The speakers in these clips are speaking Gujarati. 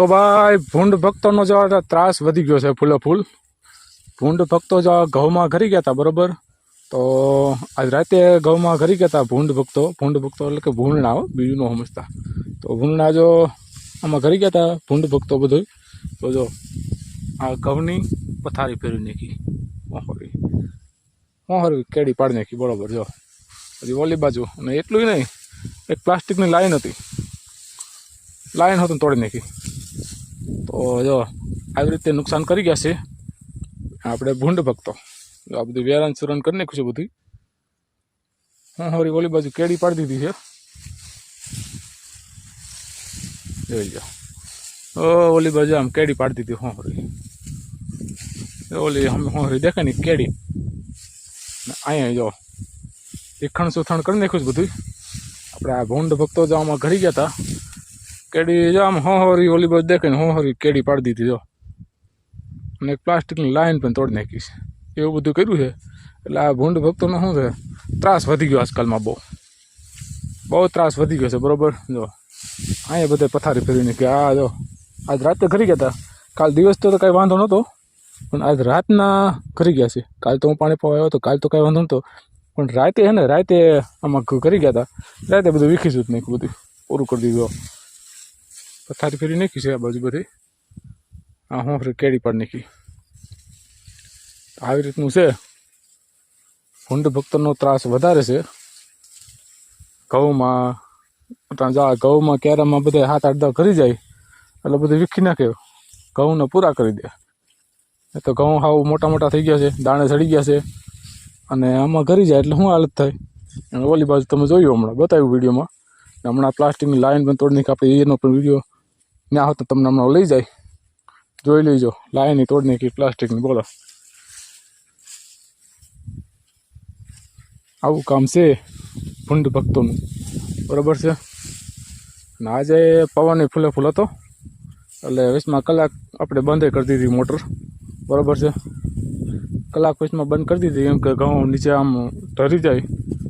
તો ભાઈ, ભૂંડ ભક્તોનો જો ત્રાસ વધી ગયો છે ફૂલે ફૂલ. ભૂંડ ભક્તો જો ઘઉંમાં ઘરી ગયા હતા, બરોબર? તો આજ રાતે ઘઉંમાં ઘરી ગયા હતા ભૂંડ ભક્તો. ભૂંડ ભક્તો એટલે કે ભૂંડણા હો, બીજું ન સમજતા. તો ભૂંડણા જો આમાં ઘરી ગયા હતા ભૂંડ ભક્તો બધું તો જો આ ઘઉંની પથારી ફેરવી નાખી. મોહરવી મોહરવી કેડી પાડી નાખી, બરોબર, જો. પછી ઓલી બાજુ, અને એટલું નહીં, એક પ્લાસ્ટિકની લાઈન હતી. લાઈન હતું તોડી નાખી. તો જો, આવી રીતે નુકસાન કરી ગયા છે. આપણે ભૂંડ ભક્તો. જો આ બધું વેરાન સુરન કરી નાખ્યું છે બધું હું હોરી ઓલી બાજુ કેડી પાડી દીધી છે. જોઈ લો ઓ, ઓલી બાજુ આમ કેડી પાડી દીધી હું હોરી ઓલી હમ હોરી દેખાય ને કેડી. ને અહીંયા જો તીખણ સુથણ કરી નાખ્યું છે બધું આપણે આ ભૂંડ ભક્તો જો આમાં ઘડી ગયા હતા કેડી જો આમ હોહરી ઓલી બાજુ દેખાય ને હોહરી કેડી પાડી દીધી જો અને એક પ્લાસ્ટિકની લાઈન પણ તોડી નાખી છે એવું બધું કર્યું છે એટલે આ ભૂંડ ભક્તોનો શું છે ત્રાસ વધી ગયો આજકાલમાં બહુ બહુ ત્રાસ વધી ગયો છે બરોબર જો અહીંયા બધે પથારી ફેરવીને કે આ જો આજ રાતે ઘરી ગયા હતા કાલ દિવસ તો કાંઈ વાંધો નહોતો પણ આજ રાતના ઘરી ગયા છે કાલ તો હું પાણી પાવા આવ્યો હતો કાલ તો કાંઈ વાંધો નહોતો પણ રાતે હે ને, રાતે આમાં કરી ગયા હતા। રાતે બધું વીખીશું જ નાખ્યું બધું। પૂરું કરી દીધું પથારી ફેરી નાખી છે આ બાજુ બધી. આ હું ફરી કેડી પણ નાખી. આવી રીતનું છે. ભૂંડ ભક્તનો ત્રાસ વધારે છે. ઘઉંમાં જા, ઘઉંમાં કેરામાં બધા હાથ આઠ દા કરી જાય. એટલે બધું વીખી નાખે. ઘઉંને પૂરા કરી દે. એ તો ઘઉં હાવ મોટા મોટા થઈ ગયા છે. દાણે ચડી ગયા છે. અને આમાં કરી જાય એટલે શું હાલત થાય? ઓલી બાજુ તમે જોયું હમણાં. બતાવ્યું વિડીયોમાં. હમણાં પ્લાસ્ટિકની લાઈન પણ તોડી નાખી. આપણે એનો પણ વીડિયો ના હોત તો તમને હમણાં લઈ જાય. જોઈ લેજો લાઈન તોડની કે પ્લાસ્ટિકની, બોલો. આવું કામ છે ભૂંડ ભક્તોનું. બરોબર છે? અને આજે પવન ફૂલે ફૂલ હતો. એટલે વીસમાં કલાક આપણે બંધ કરી દીધી મોટર. બરોબર છે? કલાક વીસમાં બંધ કરી દીધી એમ કે ઘઉં નીચે આમ ઢરી જાય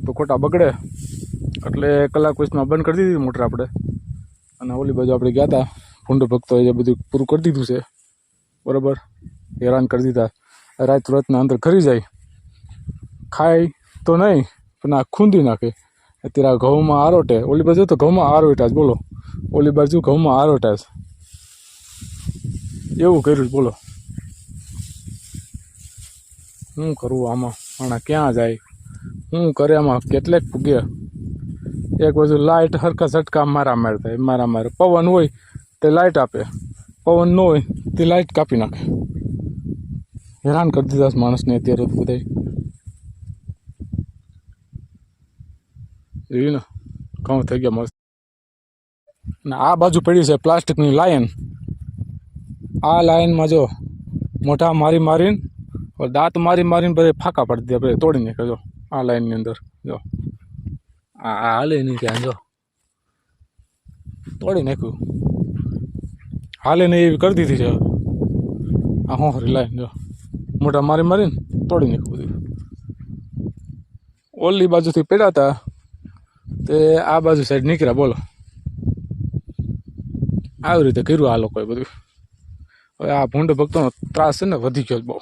તો ખોટા બગડે. એટલે કલાક વીસમાં બંધ કરી દીધી મોટર આપણે. અને ઓલી બાજુ આપણે ગયા હતા ભૂંડ ભક્તોએ એ બધું પૂરું કરી દીધું છે, બરાબર? હેરાન કરી દીધા. રાત રાતના અંદર ખરી જાય. ખાય તો નહીં, પણ આ ખૂંદી નાખે. અત્યારે આ ઘઉંમાં આરોટે ઓલી બાજુ તો ઘઉંમાં આરોટા બોલો. ઓલી બાજુ ઘઉંમાં આરોટા જ એવું કર્યું બોલો. શું કરવું આમાં? પણ ક્યાં જાય? શું કરે આમાં? કેટલેક પૂગે એક બાજુ લાઇટ હરખા ઝટકા મારા માર થાય મારા મારે પવન હોય તે લાઇટ આપે. પવન ન હોય તે લાઇટ કાપી નાખે. હેરાન કરી દીધા માણસને અત્યારે બધાય. જોયું ને? ઘઉં થઈ ગયા મસ્ત. ને આ બાજુ પડી છે પ્લાસ્ટિકની લાઇન આ લાઈનમાં જો મોઢા મારી મારીને દાંત મારી મારીને બધે ફાંકા પાડી દે આપણે તોડી નાખે જો. આ લાઈનની અંદર, જો. આ હાલે નહીં ત્યાં, જો. તોડી નાખ્યું. હાલે નહીં એવી કરી દીધી છે. આ હું હરી લાઈન જો. મોઢા મારી મારીને તોડી નાખ્યું બધું. ઓલી બાજુથી પડ્યા તે. આ બાજુ સાઈડ નીકળ્યા, બોલો. આવી રીતે કર્યું આ લોકોએ બધું. હવે આ ભૂંડ ભક્તોનો ત્રાસ છે ને, વધી ગયો બહુ.